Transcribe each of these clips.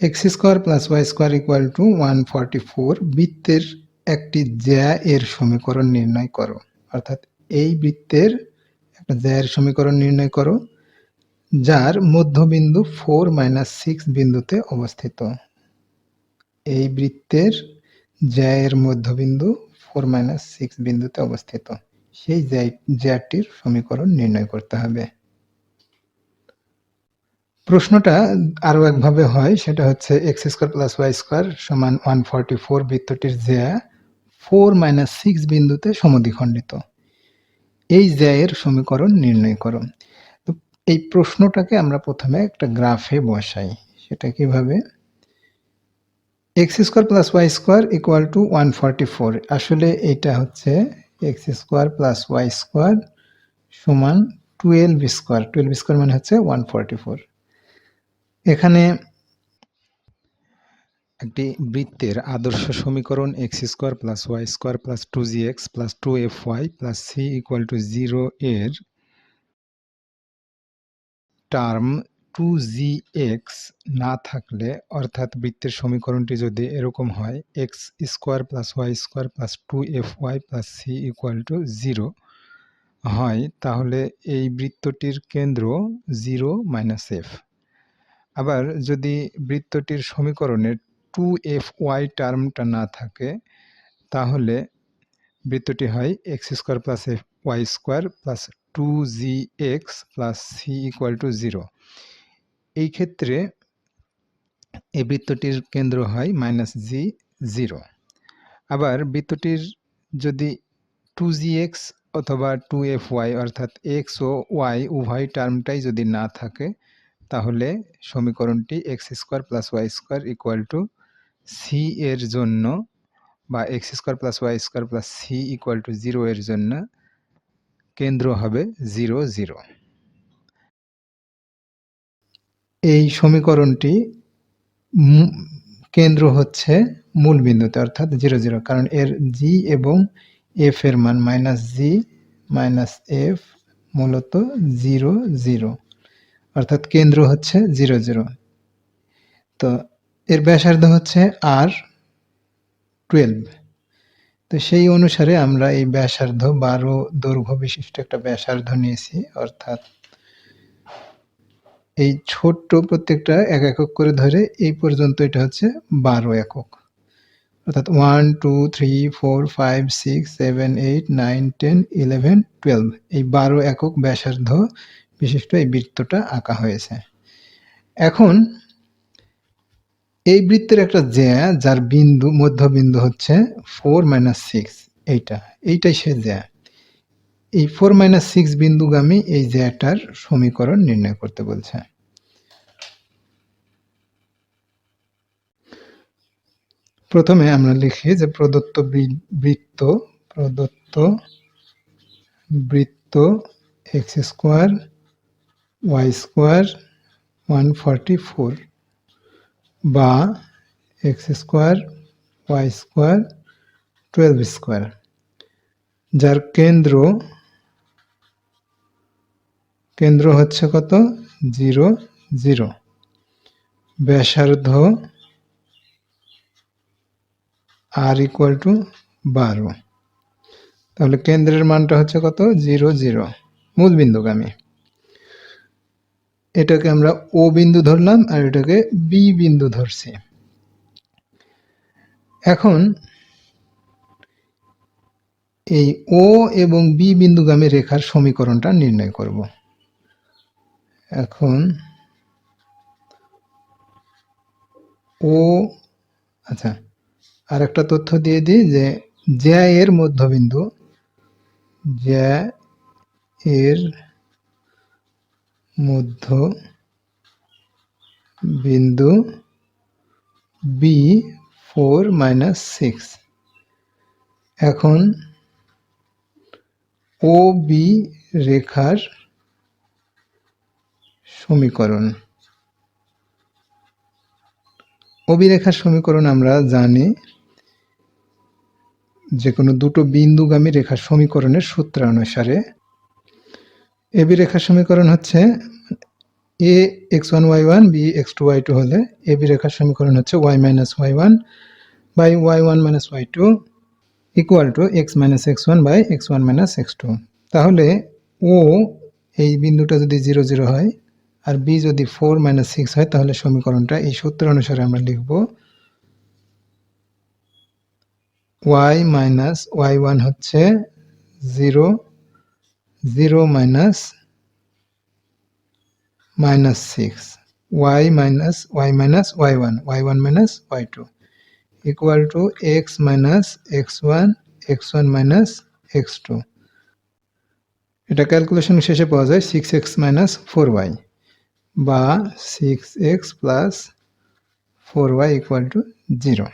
X square plus y square equal to one forty four বৃত্তের একটি জ্যা এর সমীকরণ নির্ণয় করো। অর্থাৎ এই বৃত্তের একটা জ্যা এর সমীকরণ নির্ণয় করো, যার মধ্যবিন্দু ফোর মাইনাস সিক্স বিন্দুতে অবস্থিত। এই বৃত্তের জ্যা এর মধ্যবিন্দু ফোর মাইনাস সিক্স বিন্দুতে অবস্থিত। সেই জ্যা- জ্যাটির সমীকরণ নির্ণয় করতে হবে। প্রশ্নটা আরও একভাবে হয়, সেটা হচ্ছে x square plus y square সমান ওয়ান ফর্টি ফোর বৃত্তটির জ্যা ফোর মাইনাস সিক্স বিন্দুতে সমদ্বিখণ্ডিত। এই জ্যায়ের সমীকরণ নির্ণয় করো। তো এই প্রশ্নটাকে আমরা প্রথমে একটা গ্রাফে বসাই, সেটা কীভাবে? X square plus y square equal to one forty four আসলে এটা হচ্ছে x square plus y square সমান টুয়েলভ স্কোয়ার টুয়েলভ স্কোয়ার মানে হচ্ছে ওয়ান ফর্টি ফোর এখানে একটি বৃত্তের আদর্শ সমীকরণ x square plus y square plus two g x plus two f y plus c equal to zero এর টার্ম টু জি এক্স না থাকলে, অর্থাৎ বৃত্তের সমীকরণটি যদি এরকম হয়, x square plus y square plus two f y plus c equal to zero হয়, তাহলে এই বৃত্তটির কেন্দ্র জিরো মাইনাস এফ। আবার যদি বৃত্তটির সমীকরণে টু এফ ওয়াই টার্মটা না থাকে, তাহলে বৃত্তটি হয় x square plus f y square plus two g x plus c equal to zero এই ক্ষেত্রে এই বৃত্তটির কেন্দ্র হয় মাইনাস জি জিরো আবার বৃত্তটির যদি টু জি এক্স অথবা টু এফ ওয়াই অর্থাৎ এক্স ও ওয়াই উভয় টার্মটাই যদি না থাকে তাহলে সমীকরণটি x square plus y square equal to c এর জন্য বা x square plus y square plus c equal to zero এর জন্য কেন্দ্র হবে জিরো জিরো এই সমীকরণটি কেন্দ্র হচ্ছে মূল বিন্দুতে, অর্থাৎ জিরো জিরো কারণ এর জি এবং এফ এর মান মাইনাস জি মাইনাস এফ মূলত জিরো জিরো অর্থাৎ কেন্দ্র হচ্ছে জিরো জিরো। তো এর ব্যাসার্ধ হচ্ছে আর টুয়েলভ। তো সেই অনুসারে আমরা এই ব্যাসার্ধ বারো দৈর্ঘ্য বিশিষ্ট একটা ব্যাসার্ধ নিয়েছি, অর্থাৎ এই ছোট্ট প্রত্যেকটা এক একক করে ধরে এই পর্যন্ত এটা হচ্ছে বারো একক। অর্থাৎ one two three four five six seven eight nine ten eleven twelve এই বারো একক ব্যাসার্ধ বিশিষ্ট এই বৃত্তটা আঁকা হয়েছে। এখন এই বৃত্তের একটা জ্যা, যার বিন্দু, মধ্যবিন্দু হচ্ছে ফোর মাইনাস সিক্স, এইটা। এইটাই সে জ্যা। এই ফোর মাইনাস সিক্স বিন্দুগামী এই জ্যাটার সমীকরণ নির্ণয় করতে বলছে। প্রথমে আমরা লিখি যে প্রদত্ত বৃত্ত প্রদত্ত বৃত্ত x square y square one forty four বা x square y square twelve square যার কেন্দ্র কেন্দ্র হচ্ছে কত? জিরো জিরো ব্যাসার্ধ আর ইকুয়াল টু বারো তাহলে কেন্দ্রের মানটা হচ্ছে কত? জিরো জিরো মূল বিন্দুগামী এটাকে আমরা ও বিন্দু ধরলাম আর এটাকে বি বিন্দু ধরছি। এখন এই ও এবং বি বিন্দুগামী রেখার সমীকরণটা নির্ণয় করব। এখন ও আচ্ছা আর একটা তথ্য দিয়ে দিই যে জ্যা এর মধ্যবিন্দু, জ্যা এর মধ্য বিন্দু বি ফোর মাইনাস সিক্স এখন ও বি রেখার সমীকরণ। ওবি রেখার সমীকরণ আমরা জানি যে কোনো দুটো বিন্দুগামী রেখার সমীকরণের সূত্র অনুসারে এবি রেখার সমীকরণ হচ্ছে A x one y one B x two y two হলে এ বি রেখার সমীকরণ হচ্ছে y minus y one by y one minus y two equal to x minus x one by x one minus x two তাহলে O এই বিন্দুটা যদি zero zero হয় আর বি যদি ফোর মাইনাস সিক্স হয়, তাহলে সমীকরণটা এই সূত্র অনুসারে আমরা লিখব ওয়াই মাইনাস ওয়াই ওয়ান হচ্ছে zero zero minus minus six y minus y minus y one y one minus y two equal to x minus x one x one minus x two এটা calculation শেষে পাওয়া যায় six x minus four y বা six x plus four y equal to zero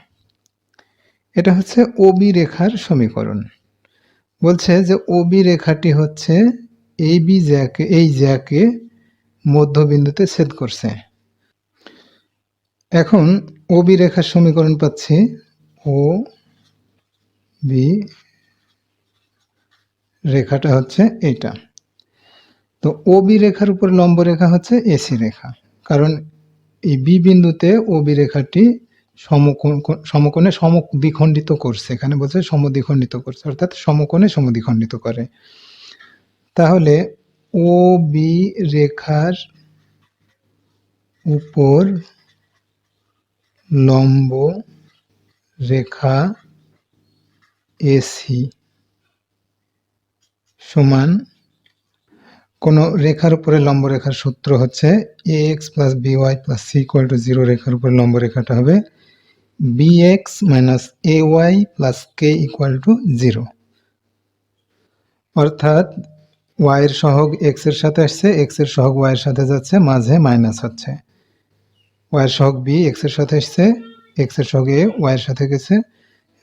এটা হচ্ছে Obi রেখার সমীকরণ। বলছে যে ওবি রেখাটি হচ্ছে এই বি জ্যাকে, এই জ্যাকে মধ্যবিন্দুতে ছেদ করছে। এখন ওবি রেখার সমীকরণ পাচ্ছি। ও বি রেখাটা হচ্ছে এটা তো ও বি রেখার উপর লম্ব রেখা হচ্ছে এসি রেখা। কারণ এই বি বিন্দুতে ও বি রেখাটি সমকোণ সমদ্বিখণ্ডিত করছে। এখানে বলছে সমদ্বিখণ্ডিত করছে, অর্থাৎ সমকোণে সমদ্বিখণ্ডিত করে। তাহলে ও বি রেখার উপর লম্ব রেখা এসি সমান কোন রেখার উপরে লম্ব রেখার সূত্র হচ্ছে a x plus b y plus c equal to zero রেখার উপরে লম্ব রেখাটা হবে x minus a y plus k equal to zero অর্থাৎ ওয়াইয়ের সহগ এক্সের সাথে আসছে এক্সের সহগ ওয়াইয়ের সাথে যাচ্ছে, মাঝে মাইনাস হচ্ছে। ওয়াইয়ের সহগ বি এক্সের সাথে আসছে এক্সের সহগ এ ওয়াইয়ের সাথে গেছে,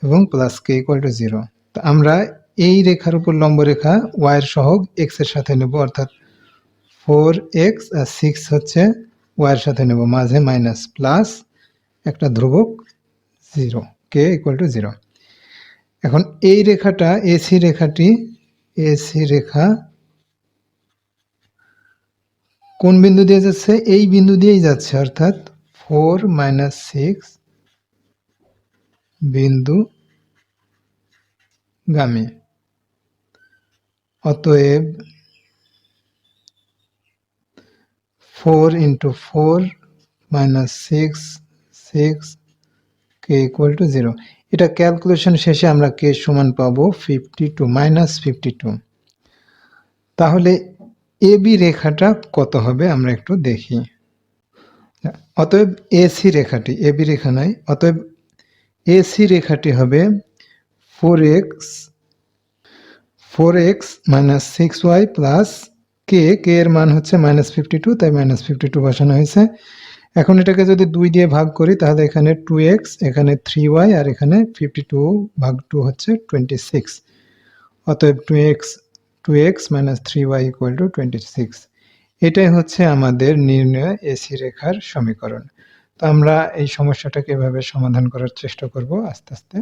এবং plus k equal to zero তো আমরা এই রেখার উপর লম্ব রেখা ওয়াইয়ের সহগ এক্সের সাথে নেব, অর্থাৎ ফোর এক্স আর সিক্স হচ্ছে ওয়াইয়ের সাথে নেব, মাঝে মাইনাস প্লাস একটা ধ্রুবক zero k equal to zero এখন এই রেখাটা এসি রেখাটি এসি রেখা কোন বিন্দু দিয়ে যাচ্ছে? এই বিন্দু দিয়েই যাচ্ছে, অর্থাৎ ফোর মাইনাস সিক্স বিন্দু গামী। অতএব four into four minus six six k equal to zero এটা ক্যালকুলেশন শেষে আমরা কে সমান পাবো fifty two minus fifty two তাহলে এ বি রেখাটা কত হবে আমরা একটু দেখি। অতএব এসি রেখাটি এ বি রেখা নয়, অতএব এসি রেখাটি হবে four x four x minus six y plus k k এর মান হচ্ছে মাইনাস ফিফটি টু তাই মাইনাস ফিফটি টু বসানো হয়েছে। এখন এটাকে যদি দুই দিয়ে ভাগ করি, তাহলে এখানে টু এক্স এখানে থ্রি ওয়াই আর এখানে ফিফটি টু ভাগ টু হচ্ছে টোয়েন্টি সিক্স অতএব two x two x minus three y equal to twenty six এটাই হচ্ছে আমাদের নির্ণয় এসি রেখার সমীকরণ। তো আমরা এই সমস্যাটাকে এভাবে সমাধান করার চেষ্টা করব আস্তে আস্তে।